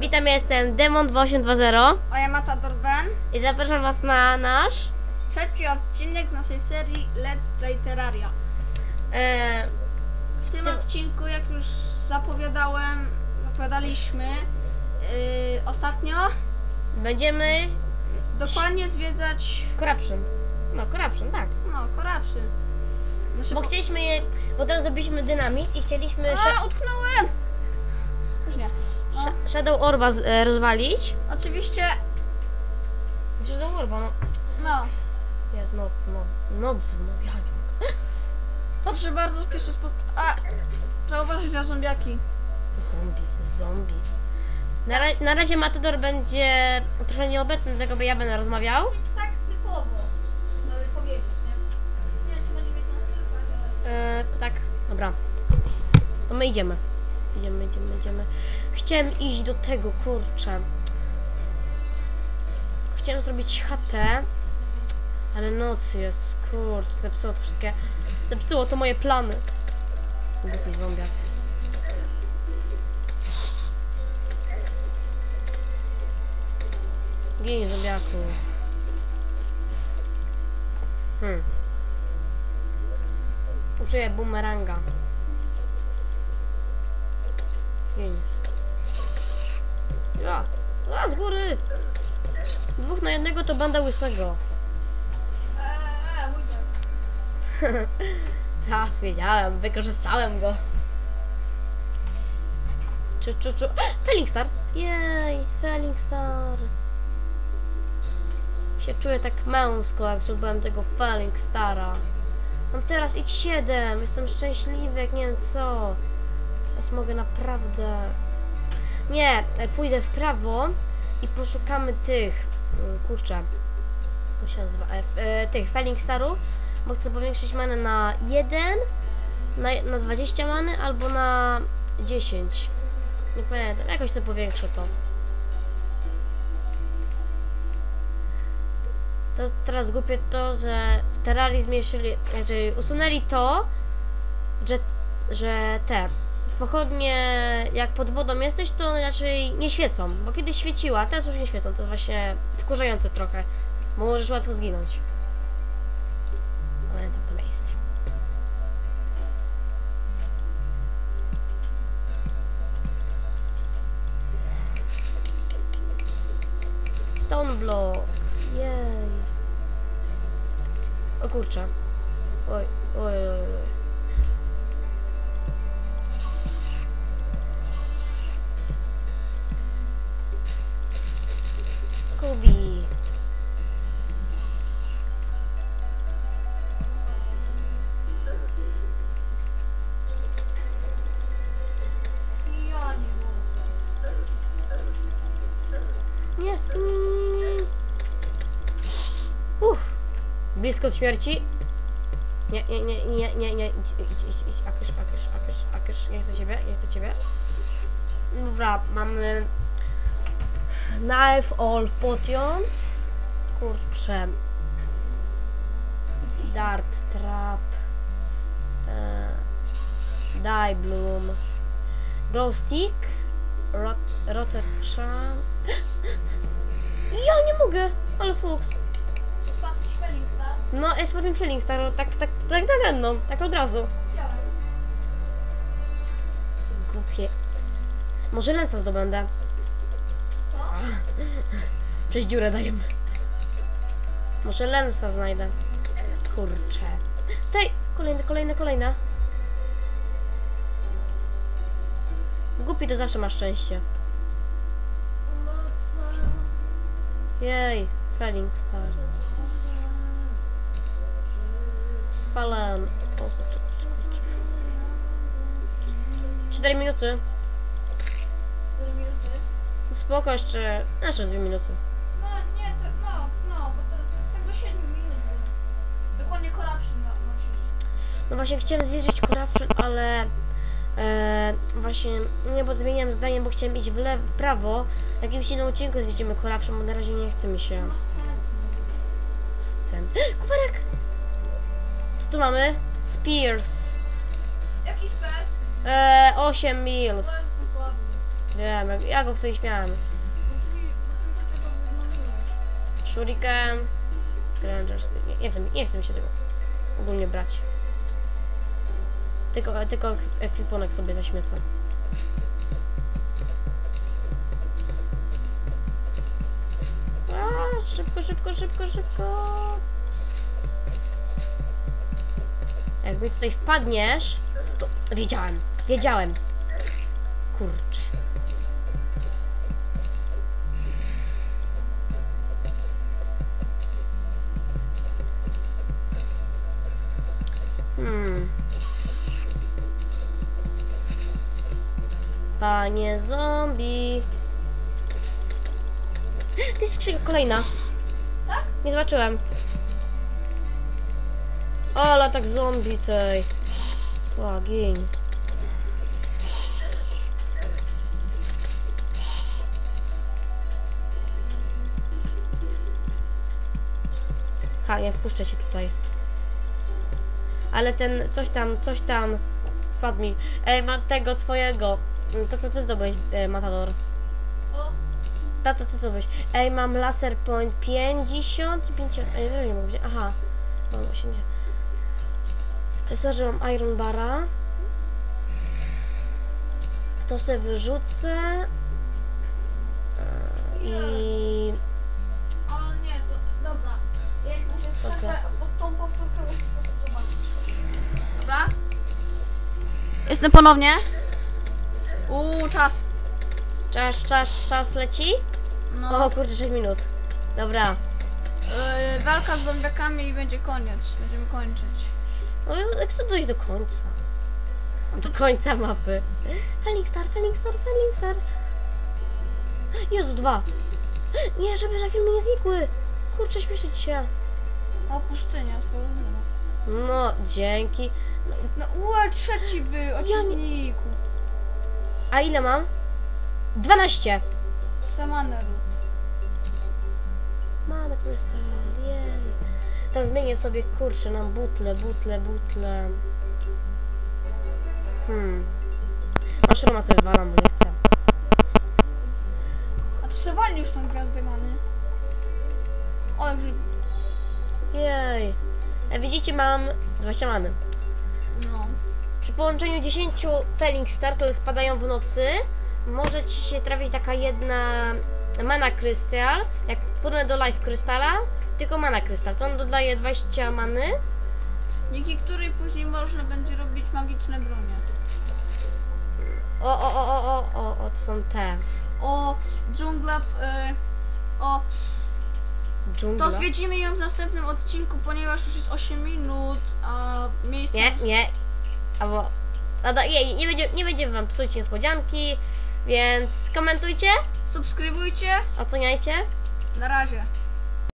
Witam, ja jestem Demon2820 A ja Matador Ben. i zapraszam Was na nasz Trzeci odcinek z naszej serii Let's Play Terraria. e, W tym Ty- odcinku, jak już zapowiadałem, zapowiadaliśmy yy, ostatnio, będziemy dokładnie zwiedzać, Corruption. No, Corruption, tak. no, korapsy. Znaczy, Bo chcieliśmy je, bo teraz zrobiliśmy dynamit i chcieliśmy A, utknąłem! Już nie. Sh Shadow Orba z, e, rozwalić. oczywiście, Shadow Orba, no. no, Jest noc, no. Noc, no, ja nie mogę. proszę bardzo, pierwszy spot... A, trzeba uważać na zombiaki. Zombie, zombie. Na, ra na razie Matador będzie trochę nieobecny, dlatego bo ja będę rozmawiał. Tak typowo, nawet powiedzieć, nie? Nie wiem, czy będzie mnie to słychać, ale... E, tak, dobra. To my idziemy. Idziemy, idziemy, idziemy. Chciałem iść do tego, kurczę. Chciałem zrobić chatę, ale noc jest, kurczę, zepsuło to wszystkie. Zepsuło to moje plany. Głupi zombiak. Gin zombiaku. Hmm. Użyję bumeranga. Ja. A, z góry! Dwóch na jednego to banda łysego. Ja, wiedziałem, wykorzystałem go. Czy, czy, czy... Felling Star! Jej, Felling Star! Się czuję tak męsko, jak zrobiłem tego Felling Stara. Mam teraz ich 7, jestem szczęśliwy, jak nie wiem co. Teraz mogę naprawdę... Nie, e, pójdę w prawo i poszukamy tych... mm, Kurczę. Jak się nazywa? E, e, tych Felling Starów bo chcę powiększyć manę na 1, na, na 20 many albo na 10. Nie pamiętam, jakoś sobie powiększę to. To teraz głupie to, że w Terrarii zmniejszyli, znaczy usunęli to, że, że te pochodnie jak pod wodą jesteś, to one raczej nie świecą, bo kiedyś świeciła, a teraz już nie świecą, to jest właśnie wkurzające trochę, bo możesz łatwo zginąć. Pamiętam to miejsce. Stone block. Jej. O kurczę. Oj, oj, oj, oj. Blisko od śmierci. Nie, nie, nie, nie, nie, nie. Idź, idź, idź, idź. Akysz, akysz, akysz, akysz. Nie chcę ciebie, nie chcę ciebie. Dobra, mamy... Knife all potions. Kurczę. Dart trap. E, die bloom. Glow stick. Rot, charm. Ja nie mogę, ale fuks. No, jest pewien feeling, tak, tak, tak, tak nade mną, tak od razu. Głupie. Może lensa zdobędę. Co? Przez dziurę dajemy. Może lensa znajdę. Kurczę. Tutaj, kolejne, kolejne, kolejne. Głupi to zawsze ma szczęście. Jej, Felling Star. Falan. O, kurczę, kurczę, kurczę. Cztery minuty. 4 minuty. Spoko, jeszcze, jeszcze dwie minuty. No nie, to, no, no, bo to tak do 7 minut. Dokładnie corruption na-. No właśnie chciałem zwiedzić Corruption, ale e, właśnie nie, bo zmieniłem zdanie, bo chciałem iść w, lewo, w prawo. W jakimś innym odcinku zwiedzimy Corruption, bo na razie nie chce mi się scen. Kuwerek! Tu mamy? Spears. Jaki spell? E, 8 mils. To jest dosłownie. Wiem, ja go wtedy śmiałem. Shuriken. Rangers. Nie, nie, chcę, nie chcę mi się tego ogólnie brać. Tylko, tylko ekwipunek sobie zaśmiecam. A, szybko, szybko, szybko, szybko. Jak mi tutaj wpadniesz, to wiedziałem, wiedziałem. Kurczę. Hmm. Panie zombie. To jest skrzynka kolejna. Tak? Nie zobaczyłem. Ale tak zombie tej. O, gin. Ha, nie wpuszczę cię tutaj. Ale ten, coś tam, coś tam wpadł mi. Ej, mam tego twojego. Mm, To co ty zdobyłeś, e, Matador? Co? Tato, co zdobyłeś? Ej, mam laser point 50 i 50. Ej, nie mogę wziąć. Aha, mam 80. Sorry, mam Iron Bara. To sobie wyrzucę. E, I... A nie, to dobra. Jak muszę To pod tą powtórkę, muszę po prostu zobaczyć. Dobra? Jestem ponownie. Uuu, czas. Czas, czas, czas leci? No. O kurde, 6 minut. Dobra. Yy, walka z zombiakami i będzie koniec. Będziemy kończyć. No, ja chcę dojść do końca. Do końca mapy. Felix Star, Felix Star, Felix Star. Jezu, dwa. Nie, żeby za chwilę nie znikły. Kurczę, śmieszyć się. O, pustynia. No, dzięki. No, No, ua, trzeci był, a Ja znikł. a ile mam? 12. Samaneru. Krystal, jej. Tam zmienię sobie, kurczę, na butle, butle, butle. Hmm. Mashroma sobie walam, bo nie chcę. A to se walnie już tą gwiazdę many. O, grzyb. Jej. E, widzicie, mam 20 many. No. Przy połączeniu 10 Felix Star, które spadają w nocy, może ci się trafić taka jedna mana krystal. Jak wpłynę do life krystala, tylko mana krystal. To on dodaje 20 many. Dzięki której później można będzie robić magiczne bronie. O, o, o, o, o, o, o, to są te. O, dżungla, y, o, Dżungla. to zwiedzimy ją w następnym odcinku, ponieważ już jest 8 minut, a miejsce... Nie, nie. Albo. No, nie, nie, będzie, nie będziemy wam psuć niespodzianki, więc komentujcie, Subskrybujcie, oceniajcie. na razie.